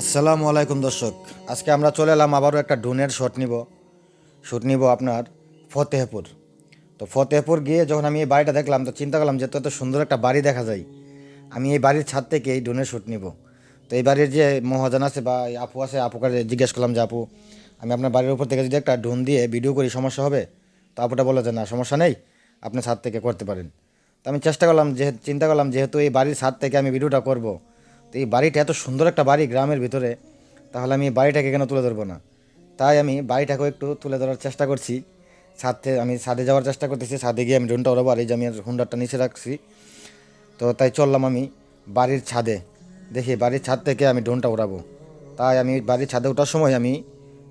আসসালামু আলাইকুম দর্শক। আজকে আমরা চলে এলাম আবারও একটা ড্রোনের শট নিব। শ্যুট নিব আপনার ফতেহপুর। তো ফতেহপুর গিয়ে যখন আমি এই বাড়িটা দেখলাম, তো চিন্তা করলাম যে তো এত সুন্দর একটা বাড়ি দেখা যায়। আমি এই বাড়ির ছাদ থেকে এই ড্রোনের শ্যুট নিব। তো এই বাড়ির যে মহাজন আছে বা আপু আছে, আপুকে জিজ্ঞেস করলাম যে, আপু, আমি আপনার বাড়ির উপর থেকে যদি একটা ড্রোন দিয়ে ভিডিও করি, সমস্যা হবে? তো আপুটা বলল যে, না, সমস্যা নেই। আপনি ছাদ থেকে করতে পারেন। তো আমি চেষ্টা করলাম যে চিন্তা করলাম, যেহেতু এই বাড়ির ছাদ থেকে আমি ভিডিওটা করব তো এই বাড়িটা এত সুন্দর একটা বাড়ি গ্রামের ভিতরে, তাহলে আমি বাড়িটাকে কেন তুলে ধরবো না? তাই আমি বাড়িটাকেও একটু তুলে ধরার চেষ্টা করছি। ছাদে, আমি ছাদে যাওয়ার চেষ্টা করতেছি। ছাদে গিয়ে আমি ড্রোনটা ওড়াবো, আর এই যে আমি হুন্ডারটা নিচে রাখছি। তো তাই চললাম আমি বাড়ির ছাদে। দেখি বাড়ির ছাদ থেকে আমি ড্রোনটা ওড়াবো। তাই আমি বাড়ির ছাদে ওঠার সময় আমি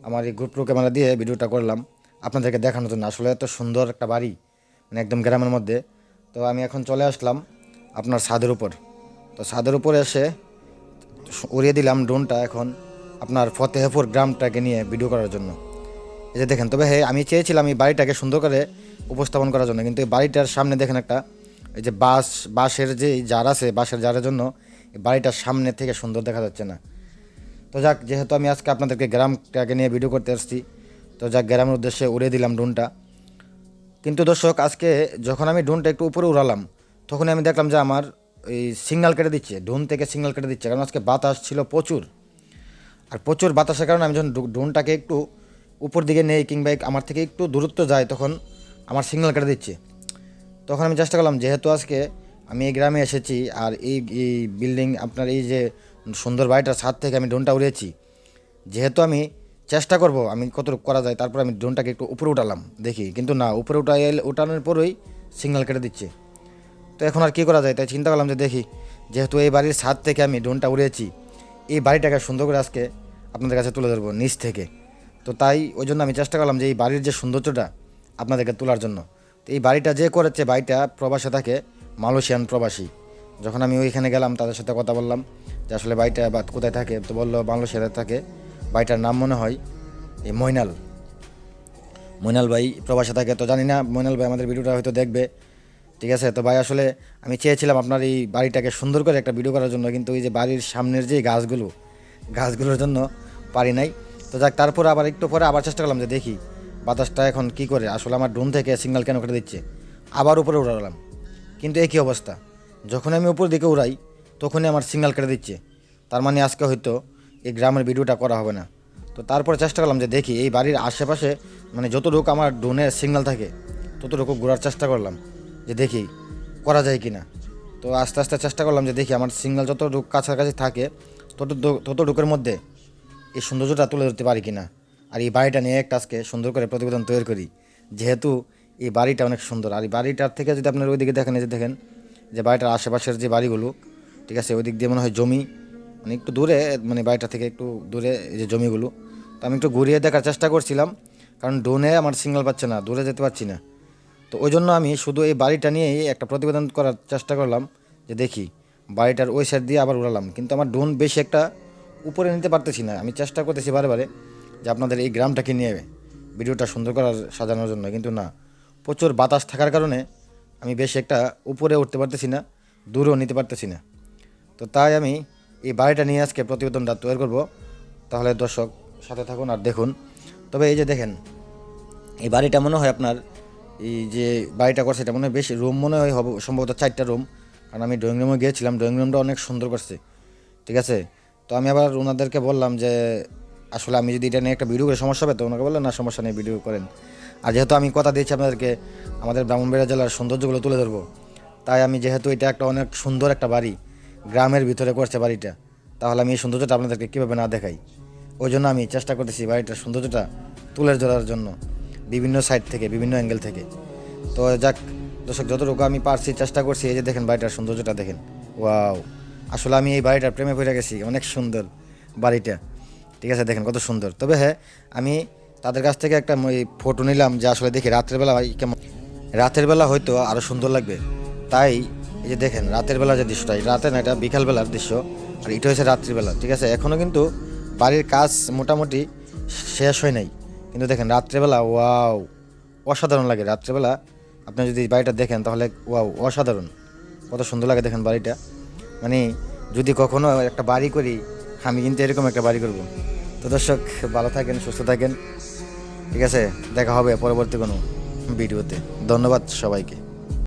আমার এই গ্রুপ ক্যামেরা দিয়ে ভিডিওটা করলাম। আপনাদেরকে দেখানোর জন্য। আসলে এত সুন্দর একটা বাড়ি মানে একদম গ্রামের মধ্যে। তো আমি এখন চলে আসলাম আপনার ছাদের উপর। তো ছাদের উপরে এসে উড়িয়ে দিলাম ড্রোনটা এখন আপনার ফতেহপুর গ্রামটাকে নিয়ে ভিডিও করার জন্য। এই যে দেখেন, তবে হ্যাঁ আমি চেয়েছিলাম এই বাড়িটাকে সুন্দর করে উপস্থাপন করার জন্য, কিন্তু এই বাড়িটার সামনে দেখেন একটা, এই যে বাঁশ বাঁশের যে জার আছে বাঁশের জারের জন্য এই বাড়িটার সামনে থেকে সুন্দর দেখা যাচ্ছে না। তো যাক, যেহেতু আমি আজকে আপনাদেরকে গ্রামটাকে নিয়ে ভিডিও করতে আসছি তো যাক, গ্রামের উদ্দেশ্যে উড়িয়ে দিলাম ড্রোনটা। কিন্তু দর্শক, আজকে যখন আমি ড্রোনটা একটু উপরে উড়ালাম, তখনই আমি দেখলাম যে আমার এই সিগনাল কেটে দিচ্ছে, ড্রোন থেকে সিগনাল কেটে দিচ্ছে। কারণ আজকে বাতাস ছিল প্রচুর। আর প্রচুর বাতাসের কারণে আমি যখন ড্রো- ড্রোনটাকে একটু উপর দিকে নেই কিংবা আমার থেকে একটু দূরত্ব যায়, তখন আমার সিগনাল কেটে দিচ্ছে। তখন আমি চেষ্টা করলাম, যেহেতু আজকে আমি এই গ্রামে এসেছি আর এই এই বিল্ডিং আপনার এই যে সুন্দর বাড়িটার ছাদ থেকে আমি ড্রোনটা উড়িয়েছি, যেহেতু আমি চেষ্টা করব আমি কতটুকু করা যায়, তারপর আমি ড্রোনটাকে একটু উপরে উঠালাম, দেখি। কিন্তু না, উপরে উঠাই উঠানোর পরেই সিগনাল কেটে দিচ্ছে। তো এখন আর কী করা যায়? তাই চিন্তা করলাম যে দেখি, যেহেতু এই বাড়ির ছাদ থেকে আমি ড্রোনটা উড়েছি এই বাড়িটাকে সুন্দর করে আজকে আপনাদের কাছে তুলে ধরবো নিচ থেকে। তো তাই ওই জন্য আমি চেষ্টা করলাম যে এই বাড়ির যে সৌন্দর্যটা আপনাদেরকে তোলার জন্য। তো এই বাড়িটা যে করেছে বাড়িটা প্রবাসে থাকে, মালয়েশিয়ান প্রবাসী। যখন আমি ওইখানে গেলাম, তাদের সাথে কথা বললাম যে আসলে বাড়িটা বা কোথায় থাকে? তো বলল মালয়েশিয়াতে থাকে। বাড়িটার নাম মনে হয় এই মৈনাল। মৈনাল ভাই প্রবাসে থাকে, তো জানি না, মৈনাল ভাই আমাদের ভিডিওটা হয়তো দেখবে। ঠিক আছে? তো ভাই, আসলে আমি চেয়েছিলাম আপনার এই বাড়িটাকে সুন্দর করে একটা ভিডিও করার জন্য, কিন্তু এই যে বাড়ির সামনের যে গাছগুলো, গাছগুলোর জন্য পারি নাই। তো যাক, তারপর আবার একটু পরে আবার চেষ্টা করলাম যে দেখি বাতাসটা এখন কি করে। আসলে আমার ড্রোন থেকে সিগনাল কেন কেটে দিচ্ছে? আবার উপরে উড়ালাম। কিন্তু একই অবস্থা। যখন আমি উপর দিকে উড়াই, তখনই আমার সিগনাল কেটে দিচ্ছে। তার মানে আজকে হয়তো এই গ্রামের ভিডিওটা করা হবে না। তো তারপরে চেষ্টা করলাম যে দেখি এই বাড়ির আশেপাশে মানে যতটুকু আমার ড্রোনের সিগনাল থাকে, ততটুকু ঘোরার চেষ্টা করলাম। যে দেখি, করা যায় কি না তো আস্তে আস্তে চেষ্টা করলাম যে দেখি আমার সিগনাল যতটুকু কাছাকাছি থাকে তত ততটুকুর মধ্যে এই সৌন্দর্যটা তুলে ধরতে পারি কি না আর এই বাড়িটা নিয়ে একটা আজকে সুন্দর করে প্রতিবেদন তৈরি করি। যেহেতু এই বাড়িটা অনেক সুন্দর। আর এই বাড়িটার থেকে যদি আপনার ওইদিকে দেখেন যে দেখেন, যে বাড়িটার আশেপাশের যে বাড়িগুলো, ঠিক আছে ওই দিক দিয়ে মনে হয় জমি মানে একটু দূরে মানে বাড়িটা থেকে একটু দূরে এই যে জমিগুলো। তো আমি একটু ঘুরিয়ে দেখার চেষ্টা করছিলাম, কারণ ডোনে আমার সিগনাল পাচ্ছে না, দূরে যেতে পারছি না। তো ওই জন্য আমি শুধু এই বাড়িটা নিয়েই একটা প্রতিবেদন করার চেষ্টা করলাম যে দেখি বাড়িটার ওই সাইড দিয়ে আবার উড়ালাম। কিন্তু আমার ড্রোন বেশি একটা উপরে নিতে পারতেছি না। আমি চেষ্টা করতেছি বারে যে আপনাদের এই গ্রামটাকে নিয়ে ভিডিওটা সুন্দর করার, সাজানোর জন্য। কিন্তু না, প্রচুর বাতাস থাকার কারণে আমি বেশি একটা উপরে উঠতে পারতেছি না, দূরেও নিতে পারতেছি না। তো তাই আমি এই বাড়িটা নিয়ে আজকে প্রতিবেদনটা তৈরি করব। তাহলে দর্শক সাথে থাকুন আর দেখুন। তবে এই যে দেখেন, এই বাড়িটা মনে হয় আপনার এই যে বাড়িটা করছে, এটা মনে হয় বেশি রুম মনে হয় হবে, সম্ভবত চারটা রুম কারণ আমি ড্রয়িং রুমে গিয়েছিলাম ড্রয়িং রুমটা অনেক সুন্দর করছে। ঠিক আছে? তো আমি আবার ওনাদেরকে বললাম যে, আসলে আমি যদি এটা নিয়ে একটা ভিডিও করে সমস্যা হবে, তো ওনাকে বললেন, না, সমস্যা নেই ভিডিও করেন। আর যেহেতু আমি কথা দিয়েছি আপনাদেরকে, আমাদের ব্রাহ্মণবাড়িয়া জেলার সৌন্দর্যগুলো তুলে ধরবো। তাই আমি যেহেতু এটা একটা অনেক সুন্দর একটা বাড়ি, গ্রামের ভিতরে করছে বাড়িটা, তাহলে আমি এই সৌন্দর্যটা আপনাদেরকে কীভাবে না দেখাই? ওই জন্য আমি চেষ্টা করতেছি বাড়িটার সৌন্দর্যটা তুলে ধরার জন্য। বিভিন্ন সাইড থেকে, বিভিন্ন অ্যাঙ্গেল থেকে। তো যাক, দর্শক, যতটুকু আমি পারছি, চেষ্টা করছি, এই যে দেখেন বাড়িটার সৌন্দর্যটা দেখেন। ওয়াও, আসলে আমি এই বাড়িটার প্রেমে পড়ে গেছি, অনেক সুন্দর বাড়িটা। ঠিক আছে, দেখেন কত সুন্দর। তবে হ্যাঁ আমি তাদের কাছ থেকে একটা ওই ফটো নিলাম যে আসলে দেখি রাত্রের বেলা কেমন। রাতের বেলা হয়তো আরও সুন্দর লাগবে। তাই এই যে দেখেন, রাতের বেলা যে দৃশ্যটা রাতে না, এটা বিকালবেলার দৃশ্য, আর এটা হচ্ছে রাত্রিবেলা, ঠিক আছে? এখনও কিন্তু বাড়ির কাজ মোটামুটি শেষ হয় নাই। কিন্তু দেখেন, রাত্রেবেলা, ওয়াও, অসাধারণ লাগে। রাত্রেবেলা আপনি যদি বাড়িটা দেখেন, তাহলে ওয়াও, অসাধারণ। কত সুন্দর লাগে দেখেন বাড়িটা। মানে যদি কখনো একটা বাড়ি করি, আমি কিন্তু এরকম একটা বাড়ি করব। তো দর্শক, ভালো থাকেন, সুস্থ থাকেন। ঠিক আছে, দেখা হবে পরবর্তী কোনো ভিডিওতে। ধন্যবাদ সবাইকে।